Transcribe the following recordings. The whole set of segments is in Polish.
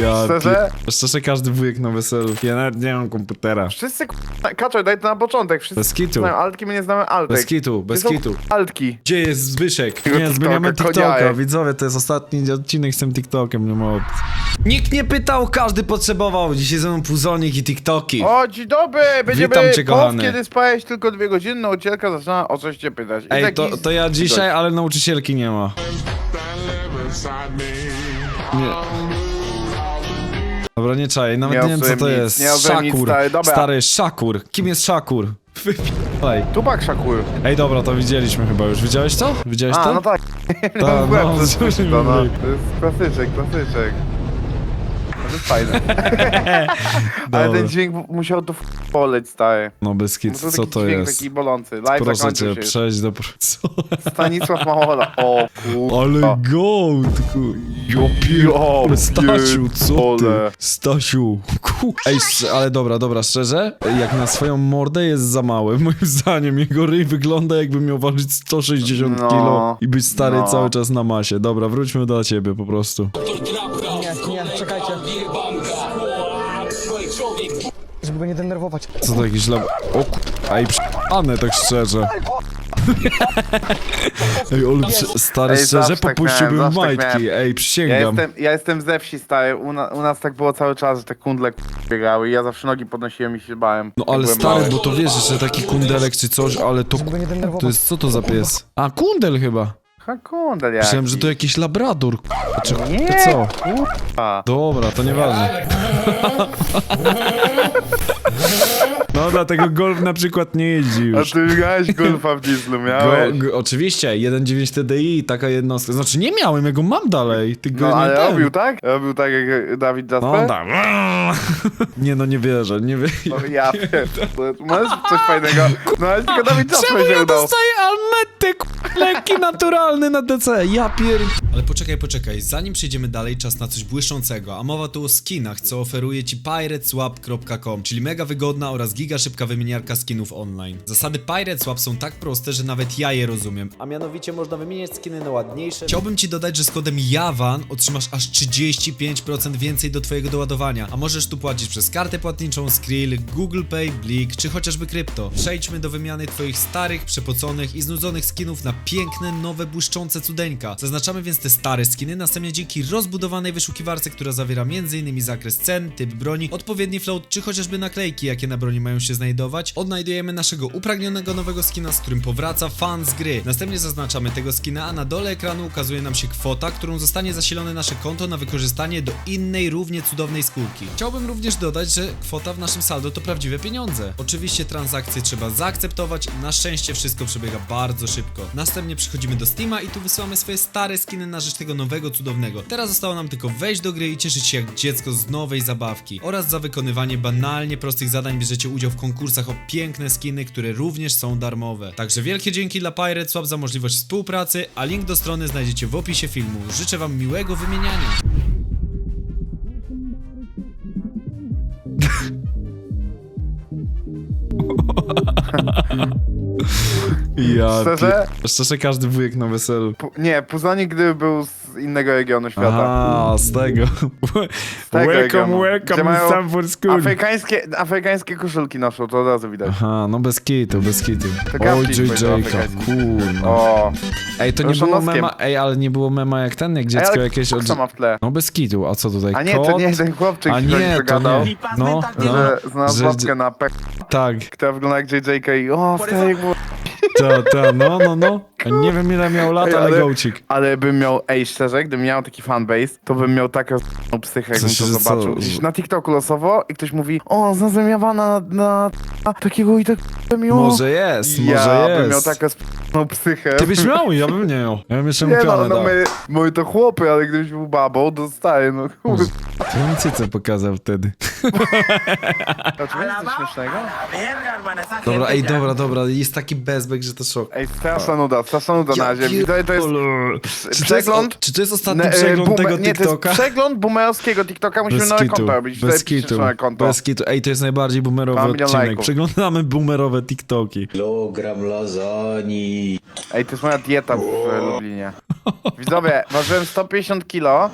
Ja Szczerze? pier- Szczerze każdy wujek na weselu. Ja nawet nie mam komputera. Wszyscy k***a, Kaczor, daj to na początek. Wszyscy Bez kitu. znają altki, my nie znamy altek. Bez kitu, bez Gdzie są kitu. altki. Gdzie jest Zbyszek? Tego Nie, TikToka, zmieniamy TikToka. koniaje. Widzowie, to jest ostatni odcinek z tym TikTokiem, nie ma opcji. Nikt nie pytał, każdy potrzebował. Dzisiaj ze mną puzonik i TikToki. O, dzień dobry! Będziemy Witam cię, kochany. kiedy spałeś tylko dwie godziny, nauczycielka zaczyna o coś cię pytać. I Ej, taki to, to ja dzisiaj, ale nauczycielki nie ma. Nie. Dobra, nie czaj, nawet Nie nie, wiem co to nic, jest. nie nic, Szakur. stary, dobra. Stary, szakur. Kim jest szakur? Wypij. Tupak Szakur. Ej, dobra, to widzieliśmy chyba już. Widziałeś to? Widziałeś A, to? no tak. Ta, no, no, no, to jest klasyczek, klasyczek. To jest fajne. Ale Dobra. ten dźwięk musiał to f- poleć, stary. No bez Bo to co taki to dźwięk jest? taki bolący. Live Proszę zakończył cię, się. przejść do... Co? Stanisław Małola. O kurwa. Ale gołd, ku... Jo, Ale Stasiu, co ty? pierdolę. Stasiu, ku... Ej, szcz- ale dobra, dobra, szczerze, jak na swoją mordę jest za mały, moim zdaniem jego ryj wygląda jakby miał ważyć 160 No, kilo i być stary no. cały czas na masie. Dobra, wróćmy do ciebie po prostu. Nie, nie, czekajcie. Go nie denerwować. Co to jakiś lab... O ku... Ej, przy***ane tak szczerze. Ej, prze- stary, Ej, szczerze, zawsze tak popuściłbym miałem, zawsze tak majtki. Ej, Ja przysięgam. jestem, ja jestem ze wsi, stary. U, na, u nas tak było cały czas, że te kundle k- biegały i ja zawsze nogi podnosiłem i się bałem. No jak ale byłem stary, mały. bo to wiesz, że taki kundelek czy coś, ale to... Żeby go nie denerwować. To jest, co to za pies? A, kundel chyba. Ha, kundel jakiś. Myślałem, że to jakiś labrador. k***a, Czy Nie, to co? kurwa. Dobra, to nieważne. No, dlatego golf na przykład nie jeździ A ty miałeś golfa w dieslu, Go, miałeś? go, oczywiście, 1.9 TDI, taka jednostka. Znaczy nie miałem, ja go mam dalej. Ty go No nie ale ten. robił tak? Robił tak jak Dawid No Jasper? tak. Nie no, nie wierzę, nie wierzę. No, ja pierdolę. Masz coś fajnego? No ale tylko Dawid Czemu Jasper się ja udał. dostaję almety, k***, lekki naturalny na DC? Ja pier... Ale poczekaj, poczekaj, zanim przejdziemy dalej, czas na coś błyszczącego, a mowa tu o skinach, co oferuje ci pirateswap.com, czyli mega wygodna oraz giga szybka wymieniarka skinów online. Zasady Pirateswap są tak proste, że nawet ja je rozumiem, a mianowicie można wymieniać skiny na ładniejsze. Chciałbym ci dodać, że z kodem JAWAN otrzymasz aż 35% więcej do twojego doładowania, a możesz tu płacić przez kartę płatniczą, Skrill, Google Pay, Blik czy chociażby krypto. Przejdźmy do wymiany twoich starych, przepoconych i znudzonych skinów na piękne, nowe, błyszczące cudeńka. Zaznaczamy więc te stare skiny, następnie dzięki rozbudowanej wyszukiwarce, która zawiera m.in. zakres cen, typ broni, odpowiedni float czy chociażby naklejki, jakie na broni mają się znajdować, odnajdujemy naszego upragnionego nowego skina, z którym powraca fan z gry. Następnie zaznaczamy tego skina, a na dole ekranu ukazuje nam się kwota, którą zostanie zasilone nasze konto na wykorzystanie do innej, równie cudownej skórki. Chciałbym również dodać, że kwota w naszym saldo to prawdziwe pieniądze. Oczywiście transakcje trzeba zaakceptować, na szczęście wszystko przebiega bardzo szybko. Następnie przechodzimy do Steama i tu wysyłamy swoje stare skiny na rzecz tego nowego, cudownego. Teraz zostało nam tylko wejść do gry i cieszyć się jak dziecko z nowej zabawki. Oraz za wykonywanie banalnie prostych zadań bierzecie udział w konkursach o piękne skiny, które również są darmowe. Także wielkie dzięki dla Pirate Swap za możliwość współpracy, a link do strony znajdziecie w opisie filmu. Życzę wam miłego wymieniania. Ja Szczerze? pie- Szczerze każdy wujek na weselu. Pu- Nie, Puzonik gdyby był z innego regionu świata. Aha, z tego. tego welcome, regionu. Gdzie welcome mają Stanford School. Afrykańskie, afrykańskie koszulki noszą, to od razu widać. Aha, no bez kitu, bez kitu. To Oj, powiedział JJ-ka, afrykański. O, Ej, to nie było noskiem. mema, ej, ale nie było mema jak ten, jak dziecko ale jakieś od... co ma w tle? No bez kitu, a co tutaj, A nie, kot? to nie ten chłopczyk, A który nie, to gadał, nie. No, no, że znalazł że- babkę na pe... tak, która wygląda jak JJ-ka i o, stary, było... ta, ta, no, no, no. Nie wiem ile miał lat, Ej, ale ale- gołcik. Ale bym miał, ej, szczerze, gdybym miał taki fanbase, to bym miał taką s***ną psychę, jakbym to że co? zobaczył. Gdzieś na TikToku losowo i ktoś mówi, o, znalazłem Jawana na, na a, takiego i tak miło. Może jest, ja może bym miał jest. taką s***ną psychę. Ty byś miał, ja bym nie miał. Ja bym jeszcze Nie no, no my, my to chłopy, ale gdybyś był babą, to staje, no kurde. To mi cycę pokazał wtedy. Znaczy, coś śmiesznego? Dobra, ej, dobra, dobra, jest taki bezbek, że to szok. Ej, straszna nuda, straszna nuda na razie. Widzowie, to jest. Czy to jest, przegląd... czy to jest ostatni Ne- e, przegląd boomer- tego Nie, to TikToka? jest przegląd boomerowskiego TikToka, musimy Bez nowe konto robić. bez Tutaj piszesz kitu, nowe konto. bez kitu. Ej, to jest najbardziej boomerowy Dwa miliony odcinek. lajków. Przeglądamy boomerowe TikToki. kilogram lasagne. Ej, to jest moja dieta w e, Lublinie. Widzowie, ważyłem 150 kilo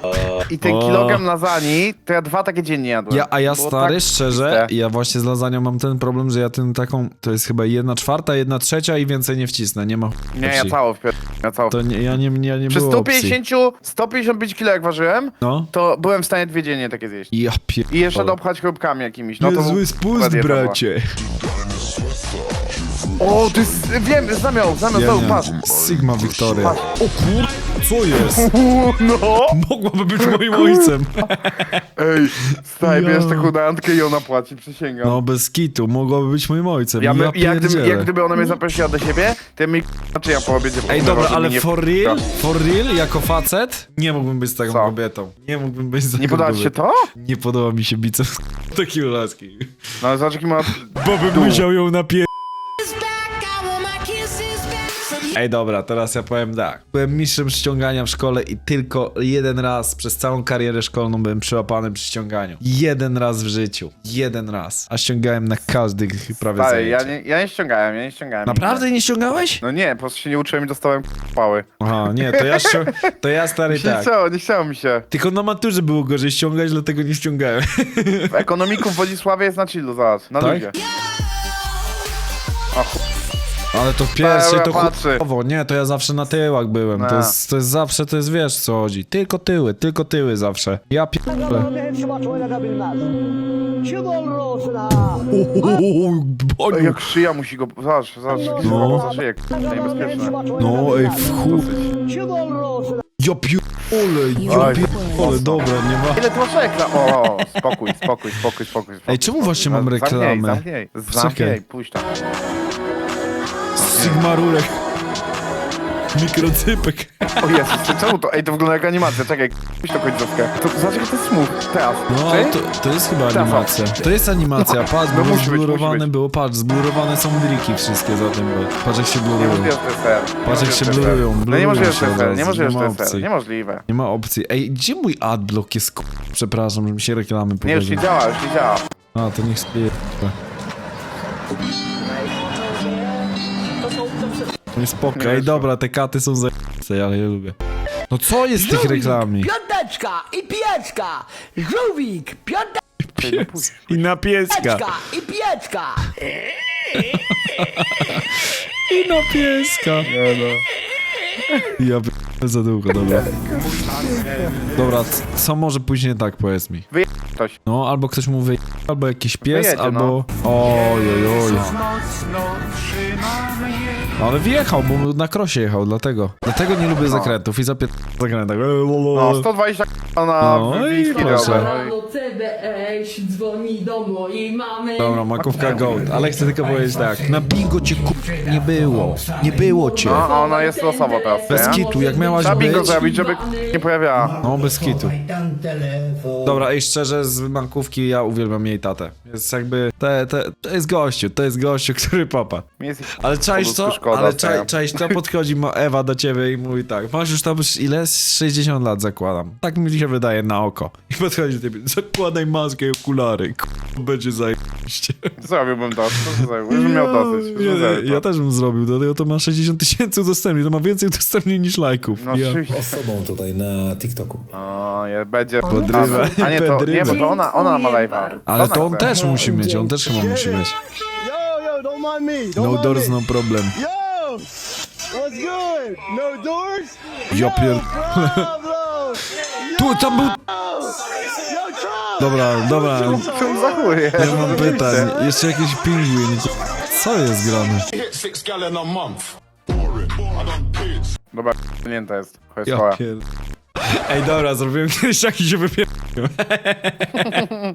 i ten O. kilogram lasagne, to ja dwa takie dziennie jadłem. Ja, a ja Było stary, tak szczerze, ja właśnie z lasagną mam ten problem, że ja ten taką, to jest chyba jedna czwarta, jedna trzecia i więcej nie wcisnę, nie ma Nie, ja cało wpier... Ja cało To nie, ja nie, ja nie Przy było opcji. 150, 155 kilo jak ważyłem, No. to byłem w stanie dwie dziennie takie zjeść. Ja pier... I jeszcze dopchać chrupkami jakimiś. No to Niezły dobra spust, była. bracie. O, to jest, wiem, znamiał, znamiał, Ja znowu, nie. patrz. Sigma Victoria. O kur... Co jest? No! Mogłaby być moim ojcem. Ej, staj, Ja. bierz taką randkę i ona płaci, przysięgam. No bez kitu, mogłaby być moim ojcem. Ja, Ja, my, ja jak, gdyby, pierdzielę. jak gdyby ona mnie zaprosiła do siebie, to ja mi znaczy ja po obiedzie Ej, dobra, ale nie for real, for real, jako facet, nie mógłbym być z taką Co? kobietą. Nie mógłbym być z taką Nie podoba ci się to? Nie podoba mi się biceps takiej laski. No ale zobacz jaki ma... Bo bym musiał ją napier... Ej, dobra, teraz ja powiem tak. Byłem mistrzem ściągania w szkole i tylko jeden raz przez całą karierę szkolną byłem przyłapany przy ściąganiu. Jeden raz w życiu. Jeden raz. A ściągałem na każdych prawie Stary, ja zajęciach. nie, ja nie ściągałem, ja nie ściągałem. Naprawdę nie ściągałeś? No nie, po prostu się nie uczyłem i dostałem pały. Aha, nie, to ja, ścią... to ja stary Nie tak. chciało, nie chciało mi się. Tylko na maturze było gorzej ściągać, dlatego nie ściągałem. W ekonomiku w Wodzisławie jest na chillu, zobacz, na Tak? ludzie. O. Ale to pierwszy, to Dobra, patrzy. chujowo. Nie, to ja zawsze na tyłach byłem. To No. jest, to jest zawsze, to jest wiesz co chodzi. Tylko tyły, tylko tyły zawsze. Ja pierdolę. hepsi oynata bilmez. Kim olur olsun ha. Uuu, Boniu. Ej, jak szyja musi go... Zobacz, zobacz, No. no. za szyję, k***a, niebezpieczne. No, ej, w chuj. Kim olur olsun Ja pierdolę, ja Oj, pierdolę, dobra, nie ma... Ile ty masz reklam? O, spokój, spokój, spokój, spokój. spokój Ej, czemu właśnie mam Zamknij, reklamę? Zamknij, zamknij, pójdź tam. Sigma rurek. Mikrocypek. O Jezus, czemu to? Ej, to wygląda jak animacja, czekaj, pójdź to końcówkę. To zobacz jak to jest smooth, teraz. No, Czy? to, to jest chyba animacja. To jest animacja, patrz, No bo musi być, musi zblurowane być. było, patrz, zblurowane są driki wszystkie za tym, bo patrz jak się blurują. Że to jest fair. Patrz, jak się że to jest blurują, fair. No blurują niemożliwe, że się to jest od fair, razu, niemożliwe, nie że ma to jest fair. opcji. Niemożliwe. Nie ma opcji. Ej, gdzie mój adblock jest k***? Przepraszam, że mi się reklamy Nie, już nie pokazują. działa, już nie działa. A, to niech spije. Nie spoko. Nie Ej, dobra, te katy są za... ale je lubię. No co jest w tych reklamie? Piąteczka i pieczka! Żółwik, piąteczka I na pieska. i pieczka! I na pieska. Ja p... za długo, dobra. Dobra, c- co może później tak, powiedz mi. Wyje... ktoś. No, albo ktoś mu wyje... albo jakiś pies, Wyjedzie, albo... Oj, oj, oj. Ale wjechał, bo na krosie jechał, dlatego. Dlatego nie lubię zakrętów i zapię... zakrętach. No, 120 na No i wiejski proszę. dobra, no i- Rano CBS dzwoni do mojej mamy. Dobra, makówka gold, ale chcę tylko powiedzieć tak. Na bingo cię ku... nie było. Nie było cię. No, a ona jest losowo teraz, Bez nie? kitu, jak miałaś Trzeba bingo być... zrobić, żeby nie pojawiała. No, bez kitu. Dobra, i szczerze, z bankówki ja uwielbiam jej tatę. Jest jakby... Te, te, to jest gościu, to jest gościu, który popa. Jest Ale czaisz co? Szkoda, Ale ja- czaj, czaisz co? Podchodzi Ewa do ciebie i mówi tak. Masz już tam już ile? Z 60 lat zakładam. Tak mi się wydaje na oko. I podchodzi do ciebie. Zakładaj maskę i okulary. K***, będzie zajebiście. Zrobiłbym to, co to bym miał dosyć. Ja, ja to. też bym zrobił, dlatego to ma 60 tysięcy udostępnień, to ma więcej udostępnień niż lajków. No ja. osobą tutaj na TikToku. O, je, będzie... Podrywa. A nie, to, nie, bo to ona, ona ma live'a. Ale to on też musi mieć, on też chyba musi mieć. Yo, don't mind me. Don't No mind doors, me. no problem. Yo, what's good? No doors? Ja pier... Pablo! Tu, tam był... Yo! Dobra, dobra. Zachuje? Ja mam pytań. Jeszcze jakiś pingwin. Co jest grane? six gallon a month. Boring. I done kids. Dobra, p***nięta jest. Chodź, Ja swoja. pier... Ej, dobra, zrobiłem kiedyś taki się wypier...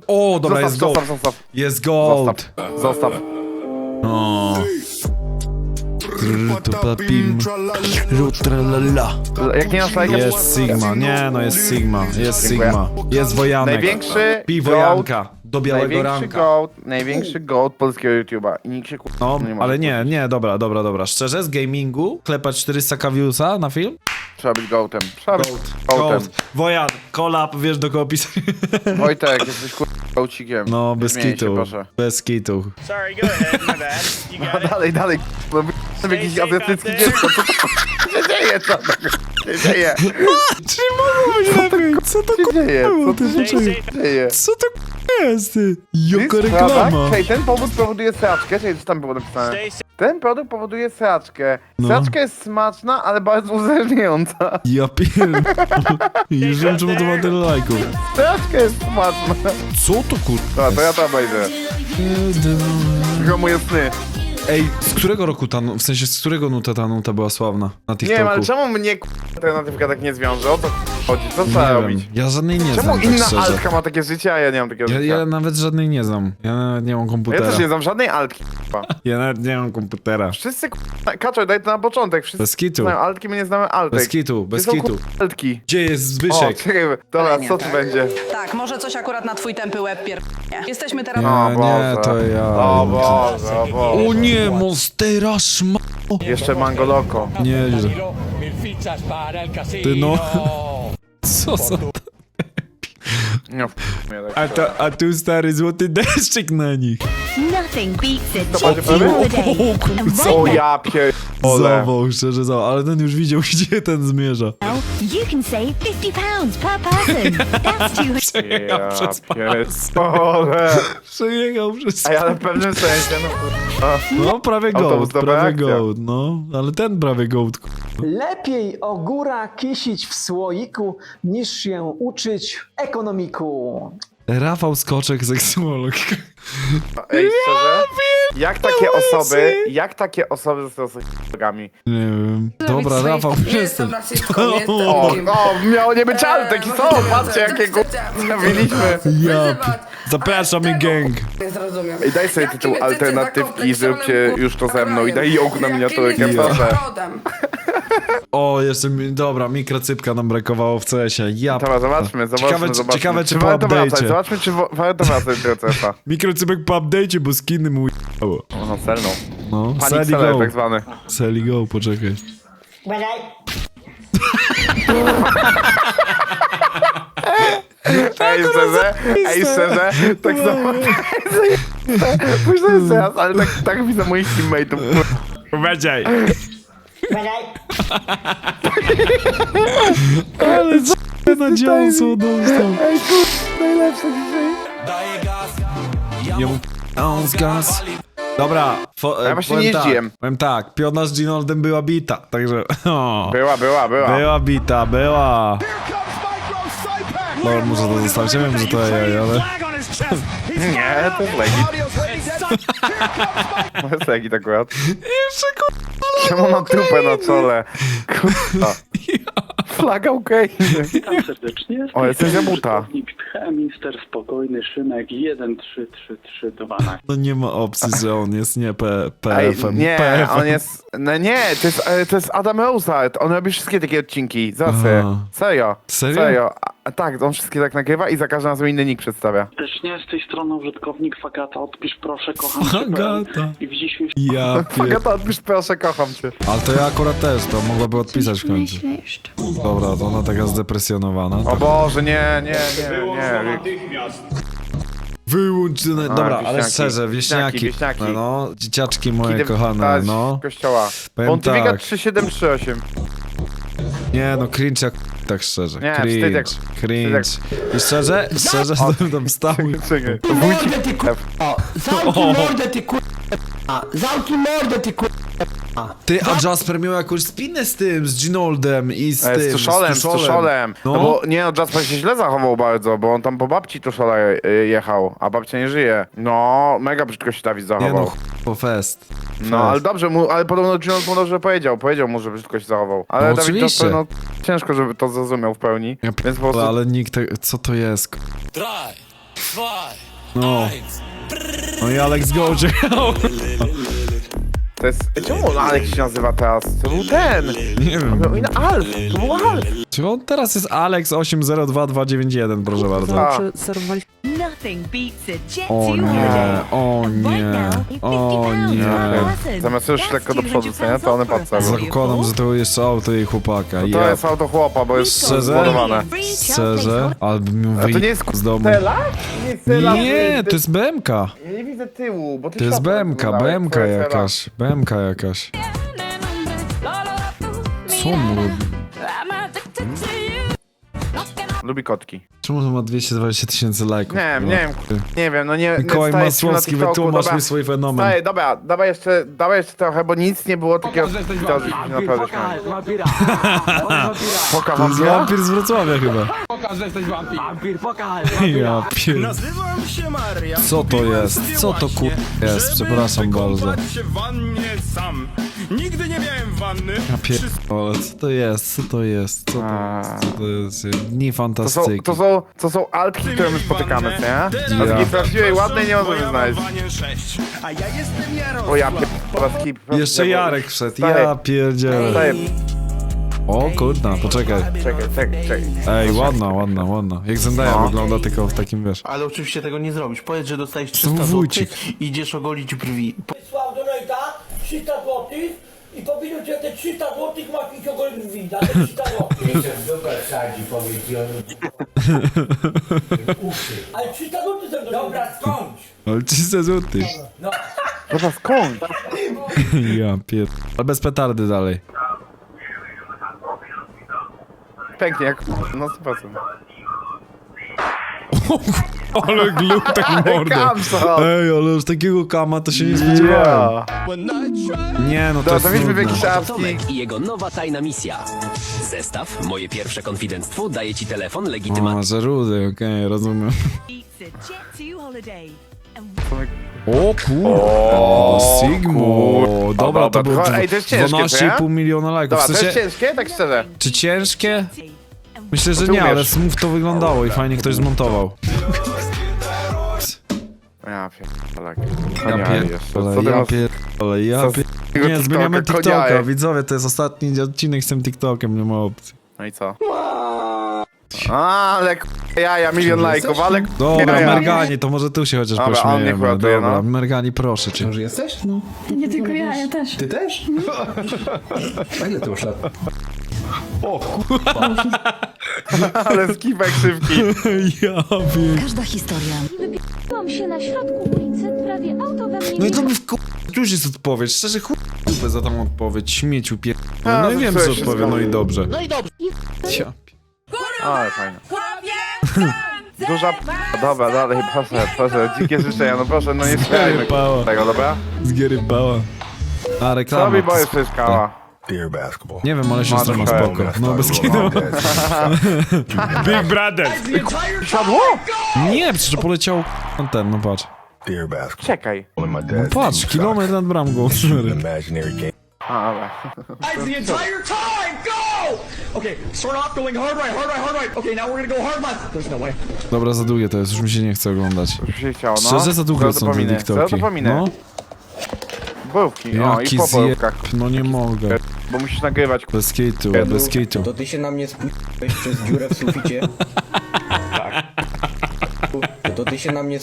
O, dobra, jest Zostaw, gold. zostaw. Jest gold. Zostaw. Zostaw. O. Trrr, to papim. Rutralala. Jak nie masz lajka, Jest Sigma, nie no jest Sigma, jest Dziękuję. Sigma, jest Wojanek. Największy Piwo goat, Janka, do białego największy ranka. goat, największy goat polskiego YouTube'a. I nikt się kur... No, ale nie, nie, dobra, dobra, dobra. Szczerze, z gamingu klepać 400 kawiusa na film? Trzeba być goatem. Trzeba być goatem. Gold. Wojan, kolab, wiesz do kogo pisać. Wojtek, jesteś kur... gołcikiem. No, bez Zmień się, kitu, proszę. bez kitu. Sorry, go ahead. My bad. You got it. Dalej, dalej. No, safe azjatyckie out there. dziecko. Co to się dzieje? Co to się się dzieje? Czy mogło być lepiej? Co to się dzieje? Co ty tu się dzieje? Co to jest, ty? Jest reklama. Czekaj, ten powód powoduje sraczkę. Czekaj, co tam było napisane? Stay safe. Ten produkt powoduje sraczkę. No. Sraczka jest smaczna, ale bardzo uzależniająca. Ja pierdolę. Już wiem, czemu to ma tyle lajków. Sraczka jest smaczna. Co to kur... Dobra, to ja tam wejdę. Gromuję sny. Ej, z którego roku ta, nu- w sensie z którego nuta ta nuta była sławna na Nie TikToku? wiem, ale czemu mnie k***, ten natywka tak nie zwiąże? O co chodzi? Co trzeba Nie robić? wiem. Ja żadnej nie Czemu znam, inna tak szczerze. altka ma takie życie, a ja nie mam takiego Ja, życia? ja nawet żadnej nie znam. Ja nawet nie mam Ja komputera. też nie znam żadnej altki. k***a. Ja nawet nie mam komputera. Wszyscy k***a, Kaczor, daj to na początek. Wszyscy Bez kitu. znają altki, my nie znamy altek. Bez kitu, Gdzie bez są, kitu. k***a, altki? Gdzie jest O, Zbyszek? czekaj, dobra, co tu będzie? Tak, może coś akurat na twój tępy łeb pier... Nie. Jesteśmy teraz... Nie, O nie, Boże. to ja. O Boże, o Boże. O nie, Monstera szma... Jeszcze Mango Loco. Nieźle. Ty no. Co za... Tak A, to, a tu stary złoty deszczyk na nich. Nothing beats a To będzie prawie? O kurwa. O ja pier... Zawał, szczerze zawał, ale ten już widział, gdzie ten zmierza. You can save 50 pounds per person. That's two Przejechał Ja przez pas. pierdolę. Przejechał przez Ej, ale w pewnym sensie, no kurwa. No, prawie Autobus gołd, dobra prawie akcja. gołd, no. Ale ten prawie gołd. k- Lepiej ogóra kisić w słoiku, niż się uczyć ekonomiku. Rafał Skoczek, seksuolog. Ej, szczerze? Jak takie osoby, jak takie osoby zostały seksuologami? Nie wiem. Dobra, Rafał, przestań. O, o, miało nie być altek i co? Patrzcie, jakie ku... Zawiliśmy. Ja Zapraszam i gang. Ej, daj sobie tytuł alternatywki i zróbcie już to ze mną i daj ją na miniaturkę, proszę. O, jeszcze mi, dobra, mikrocypka nam brakowało w CS-ie. Ja Dobra, zobaczmy, zobaczmy, Ciekawe, czy- zobaczmy. ciekawe, czy czy po warto wracać, update'cie. zobaczmy, czy wo- warto wracać do CS-a. Mikrocypek po update'cie, bo skiny mu j***ało. No, celną. No, Panic Sally seller go. tak zwany. Sally go, poczekaj. Ej, szczerze, ej, szczerze, tak samo... Pójdź sobie teraz, ale tak, tak widzę moich teammateów. Uważaj. Ale co na dziąsło dostał. Ej, kur... najlepsze dzisiaj. Mu z gaz. Dobra, fo, Ja właśnie powiem nie jeździłem. Tak, powiem tak, piona z Ginoldem była bita, także... O, Była, była, była. była bita, była. Dobra, muszę to zostawić, ja wiem, że to ja, ale... Nie, to jest legit. To jest legit akurat. Jeszcze Czemu ma trupę na czole? Kurwa. Flaga Ukrainy. Witam serdecznie. O, jesteś zabuta. Tche, minister spokojny, Szymek 13332. no nie ma opcji, że on jest nie P, Ej, PF-em. nie, PF-em. on jest... No nie, to jest, e, to jest Adam Rosart. On robi wszystkie takie odcinki. Aha. Serio. Serio? Serio. A, a tak, on wszystkie tak nagrywa i za każdym razem inny nick przedstawia. Też nie z tej strony użytkownik Fagata, odpisz proszę, kocham cię. Fagata. I widzisz mi Ja pier... Fagata, odpisz proszę, kocham cię. Ale to ja akurat też, to mogłaby odpisać w końcu. Dobra, to ona taka zdepresjonowana. O tak. Boże, nie, nie, nie, nie. Wyłącz. Dobra, ale wieśniaki. szczerze, wieśniaki. Wieśniaki, wieśniaki. No, dzieciaczki moje Idę kochane, no. kościoła. Powiem Pontyfikat tak. 3738. Nie no, cringe jak... Tak szczerze, Nie, wstyd cringe, jak- cringe. I szczerze, szczerze, to bym tam stał i... Czekaj. Mordę ty kurwa! Zamknij mordę ty kurwa! Zamknij mordę ty kurwa! Ty, a Jasper miał jakąś spinę z tym, z Ginoldem i z E, tym, Z tuszolem, z tuszolem. No. No. bo nie no, Jasper się źle zachował bardzo, bo on tam po babci tuszola je- jechał, a babcia nie żyje. No, mega brzydko się Dawid Nie zachował. no, ch- po fest. No, ale dobrze, mu, ale podobno Ginold mu dobrze powiedział, powiedział mu, że brzydko się zachował. Ale No, Dawid oczywiście. Jasper, no, ciężko, żeby to zrozumiał w pełni, Ja więc po prostu... Ale nikt te... Co to jest? k- No. No i Alex Godzie. To jest... Czemu on Alex się nazywa teraz? To był ten! Nie wiem. To był Alf! To był Alf! Czy on teraz jest Alex 802291, proszę bardzo. A, Nothing beats a jet O nie, o nie, now, 50 o nie. Zamiast już lekko do przodu, 200 co nie? To one patrzą. Zakładam, że to jeszcze auto jej chłopaka. to Ja jest auto chłopa, bo jest Szczerze? zbudowane. szczerze, albo mi A to nie jest z domu. Nie, jest to jest BMK. Ja nie widzę tyłu, bo ty To jest BMK, wyglądałeś, BMK to jest Stella. jakaś, BMK jakaś. Co on robi? Lubi kotki. Czemu to ma 220 tysięcy lajków? Nie wiem, nie wiem, nie wiem, no nie Mikołaj nie wstaję na Masłowski, TikToku, wytłumacz dobra. mi swój fenomen. Wstaję, dobra, dawaj jeszcze, dawaj jeszcze trochę, bo nic nie było takiego, to żeśmy naprawdę śmiali. Wampira. Poka To jest wampira? wampir z Wrocławia chyba. Pokaż, że jesteś wampir. Wampir, pokaż. Ja pier... Nazywam się Maria. Co to jest? Co to kur... jest? Przepraszam bardzo. się w wannie sam. Wanny. Ja pier... Ale co to jest? Co to jest? Co to jest? Co to jest? Dni To są, fantastyki. to są, to są altki, które my spotykamy, nie? A takiej prawdziwej, ładnej nie możemy znaleźć. A ja jestem Jaro. O ja pierdolę, skip. Jeszcze Jarek wszedł. Ja pierdzielę. Wstaję. O kurna, poczekaj. Czekaj, czekaj, czekaj. Ej, ładna, ładna, ładna. Jak Zendaya No. wygląda tylko w takim, wiesz. Ale oczywiście tego nie zrobisz. Powiedz, że dostajesz 300 Znowu zł wójcik. i idziesz ogolić brwi. Wysłał do Nejta 300 zł i powiedział, że te 300 zł masz iść drzwi za te 300 zł. Ale 300 zł są Dobra, skąd? Ale 300 zł. Dobra, skąd? Ja pier... Ale bez petardy dalej. Pięknie, jak no sposób. Ale glup tak mordę. Ej, ale już takiego kama to się nie spodziewałem. Yeah. Nie, no to Dobra, jest to w nudne. jakiś. Tomek i jego nowa tajna misja. Zestaw, moje pierwsze konfidenctwo, daje ci telefon, legitymację. że rudy, okej, rozumiem. O kur... O, Sigmo. Dobra, to było Ej, to jest ciężkie, co nie? 12,5 miliona lajków. Dobra, W to jest sensie, ciężkie, tak szczerze. czy ciężkie? Myślę, że nie, ale smooth to wyglądało i fajnie ktoś zmontował. Ja pierdolę. Ja pierdolę, Co ty ja pierdolę, ja co z pierdolę. tego Nie, zmieniamy TikToka, TikToka, koniaje? widzowie, to jest ostatni odcinek z tym TikTokiem, nie ma opcji. No i co? A, ale k- ja, ja milion lajków, ale Dobra, ja, ja. Mergani, to może tu się chociaż Dobra, on niech pośmiejemy. uratuje, Dobra, no. Mergani, proszę cię. Nie tylko ja, ja też. Ty też? A ile ty masz lat? ale skipek szybki. Ja wiem. Każda historia. Byłam się na środku ulicy, prawie auto we mnie No i to mi w ku... Już jest odpowiedź, szczerze chuj dupę za tą odpowiedź, śmieciu pier... A, No i wiem, co odpowie, no i dobrze. No i dobrze. Ja Ale fajnie. Duża p... Dobra, dalej, proszę, proszę, dzikie życzenia, no proszę, no nie słuchajmy Pała. tego, dobra? Zgierybała. A Co reklama. robi to boję jest- skała? Beer basketball. Nie wiem, ale ma trochę. spoko. No bez kitu. Big Brother. Siadło? Nie, przecież poleciał ten, no patrz. Beer basketball. Czekaj. No patrz, kilometr nad bramką. Imaginary game. A, dobra. The entire time, go! Okay, start off going hard right, hard right, hard right. Okay, now we're gonna go hard left. There's no way. Dobra, za długie to jest, już mi się nie chce oglądać. Już się chciało, no. Szczerze za długie są te TikToki. dopominy. No, Borówki, o, i jaki po borówkach, No nie mogę. bo musisz nagrywać. Bez kitu, bez kitu. To ty się na mnie spójrzałeś przez dziurę w suficie? Tak. To ty się na mnie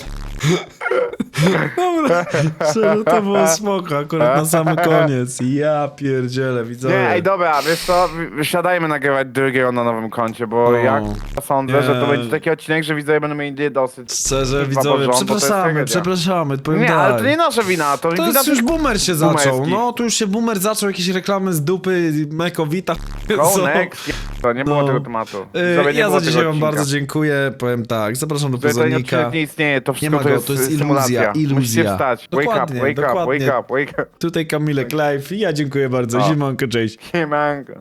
Dobra, szczerze to było spoko, akurat na sam koniec. Ja pierdzielę, widzowie. Nie, ej, dobra, wiesz co, siadajmy nagrywać drugiego na nowym koncie, bo O. ja sądzę, że to Nie. będzie taki odcinek, że widzowie będą mieli dosyć. Szczerze, widzowie, to przepraszamy, przepraszamy, powiem Nie, ale to dalej. nie nasza wina, to, To wina jest już boomer się zaczął, boomerski. no tu już się boomer zaczął, jakieś reklamy z dupy, mekowita, Go co? next. To nie było No. tego tematu. Widzowie, nie ja za dzisiaj wam bardzo dziękuję, powiem tak, zapraszam do pozonika. odcinek nie istnieje, to wszystko ma to jest, to jest iluzja, iluzja. Musicie wstać. Wake up, Dokładnie, wake up, dokładnie. wake up, wake up. Tutaj Kamilek Live i ja dziękuję bardzo, O. Simanko, cześć. Siemanko.